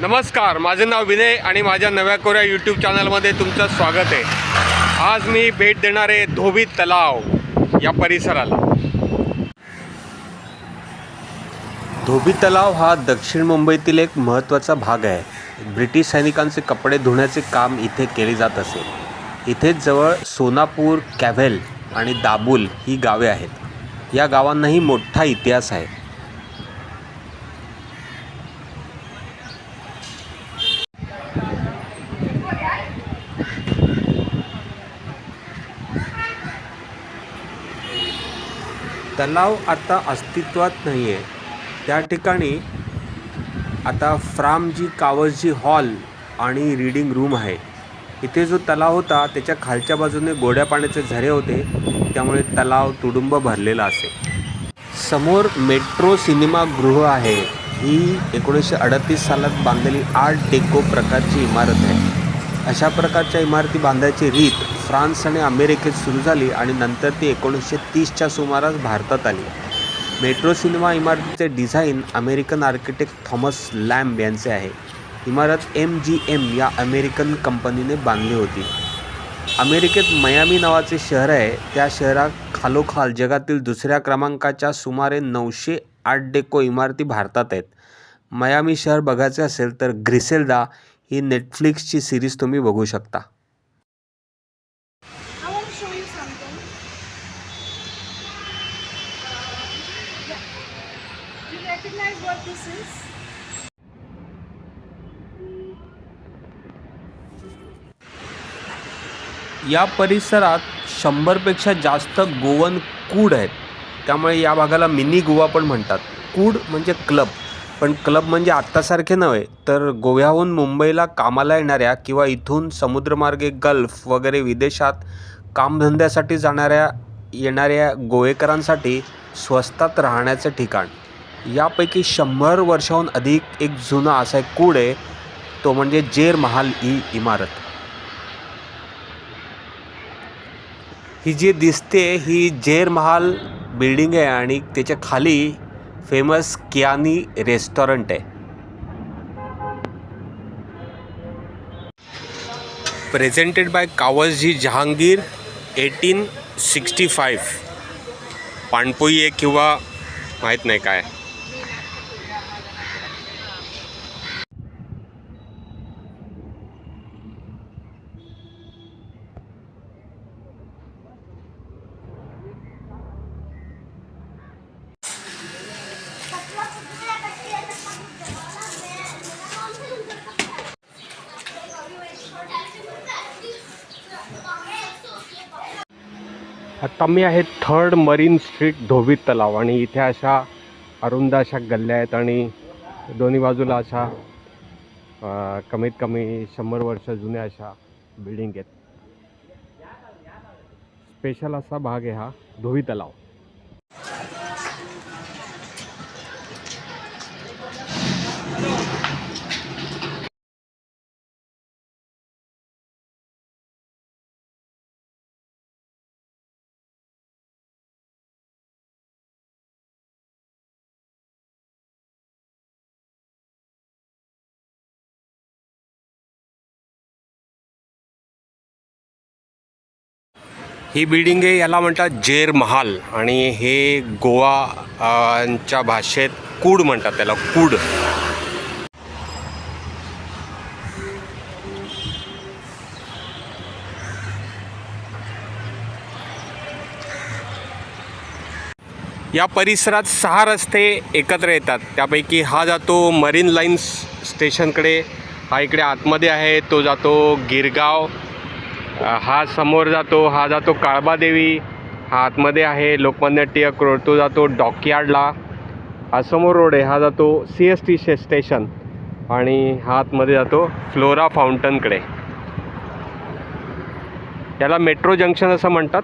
नमस्कार माझे नाव विनय आणि माझ्या नव्या कोऱ्या यूट्यूब चॅनलमध्ये तुमचं स्वागत आहे. आज मी भेट देणार आहे धोबी तलाव या परिसराला. धोबी तलाव हा दक्षिण मुंबईतील एक महत्त्वाचा भाग आहे. ब्रिटिश सैनिकांचे कपडे धुण्याचे काम इथे केले जात असे. इथेच जवळ सोनापूर कॅव्हेल आणि दाबूल ही गावे आहेत. या गावांनाही मोठा इतिहास आहे. तलाव आता अस्तित्वात नाही आहे त्या ठिकाणी आता फ्रामजी कावसजी हॉल आणि रीडिंग रूम आहे. इथे जो तलाव होता त्याच्या खालच्या बाजूने गोड्या पाण्याचे झरे होते. त्यामुळे तलाव तुडुंब भरलेला असे. समोर मेट्रो सिनेमागृह आहे. ही एकोणीसशे अडतीस सालात बांधलेली आर्ट डेको प्रकारची इमारत आहे. अशा प्रकारच्या इमारती बांधायची रीत फ्रान्स आणि अमेरिकेत सुरू झाली आणि नंतर ती एकोणीसशे तीसच्या सुमारास भारतात आली. मेट्रो सिनेमा इमारतीचे design American architect Thomas Lamb यांचे आहे. इमारत एम जी एम या अमेरिकन कंपनीने बांधली होती. अमेरिकेत मयामी नावाचे शहर आहे. त्या शहराखालोखाल जगातील दुसऱ्या क्रमांकाच्या सुमारे नऊशे आठ डेको इमारती भारतात आहेत. मयामी शहर बघायचे असेल तर ग्रिसेल्डा ही नेटफ्लिक्सची सिरीज तुम्ही बघू शकता. Recognize what this is? या परिसरात शंभरपेक्षा जास्त गोवन कूड आहेत. त्यामुळे या भागाला मिनी गोवा पण म्हणतात. कूड म्हणजे क्लब. पण क्लब म्हणजे आत्तासारखे नव्हे तर गोव्याहून मुंबईला कामाला येणाऱ्या किंवा इथून समुद्रमार्गे गल्फ वगैरे विदेशात कामधंद्यासाठी जाणाऱ्या येणाऱ्या गोवेकरांसाठी स्वस्तात राहण्याचं ठिकाण. यापैकी शंभर वर्षाहून अधिक एक जुना असा एक कूड आहे तो म्हणजे जेर महाल ही इमारत. ही जी दिसते ही जेर महाल बिल्डिंग आहे आणि त्याच्याखाली फेमस कियानी रेस्टॉरंट आहे. Presented by Cowasji Jehangir eighteen sixty five पाणपोई आहे किंवा माहीत नाही काय. आत्ता मी आहे थर्ड मरीन स्ट्रीट धोबी तलाव आणि इथे अशा अरुंद अशा गल्ल्या आहेत आणि दोन्ही बाजूला अशा कमीत कमी शंभर वर्ष जुन्या अशा बिल्डिंग आहेत. स्पेशल असा भाग आहे हा धोबी तलाव. ही बिल्डिंग आहे याला म्हणतात जेर महाल. आणि हे गोवा च्या भाषेत कूड म्हणतात त्याला कूड. या परिसरात सहा रस्ते एकत्र येतात. त्यापैकी हा जातो मरीन लाईन्स स्टेशनकडे हा इकडे आतमध्ये आहे तो जातो गिरगाव. हा समोर जातो हा जातो काळबादेवी हा आतमध्ये आहे लोकमान्य टिळक रोड. तो जातो डॉकयार्डला. हा समोर रोड आहे हा जातो सी एस टी स्टेशन. आणि हा आतमध्ये जातो फ्लोरा फाउंटनकडे. याला मेट्रो जंक्शन असं म्हणतात.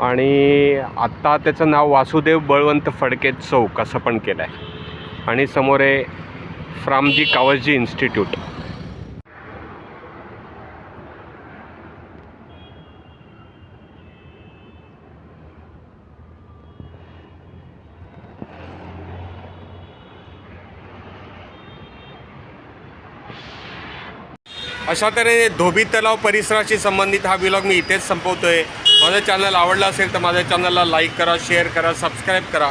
आणि आत्ता त्याचं नाव वासुदेव बळवंत फडके चौक असं पण केलं आहे आणि समोर आहे फ्रामजी कावसजी इन्स्टिट्यूट. अशा तऱ्हेने धोबी तलाव परिसराशी संबंधित हा विलॉग मी इथेच संपवतो आहे माझं चॅनल आवडला असेल तर माझ्या चॅनलला लाईक करा शेअर करा सबस्क्राईब करा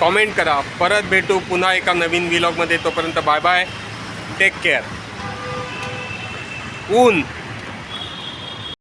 कॉमेंट करा. परत भेटू पुन्हा एका नवीन विलॉगमध्ये तोपर्यंत बाय बाय टेक केअर ऊन.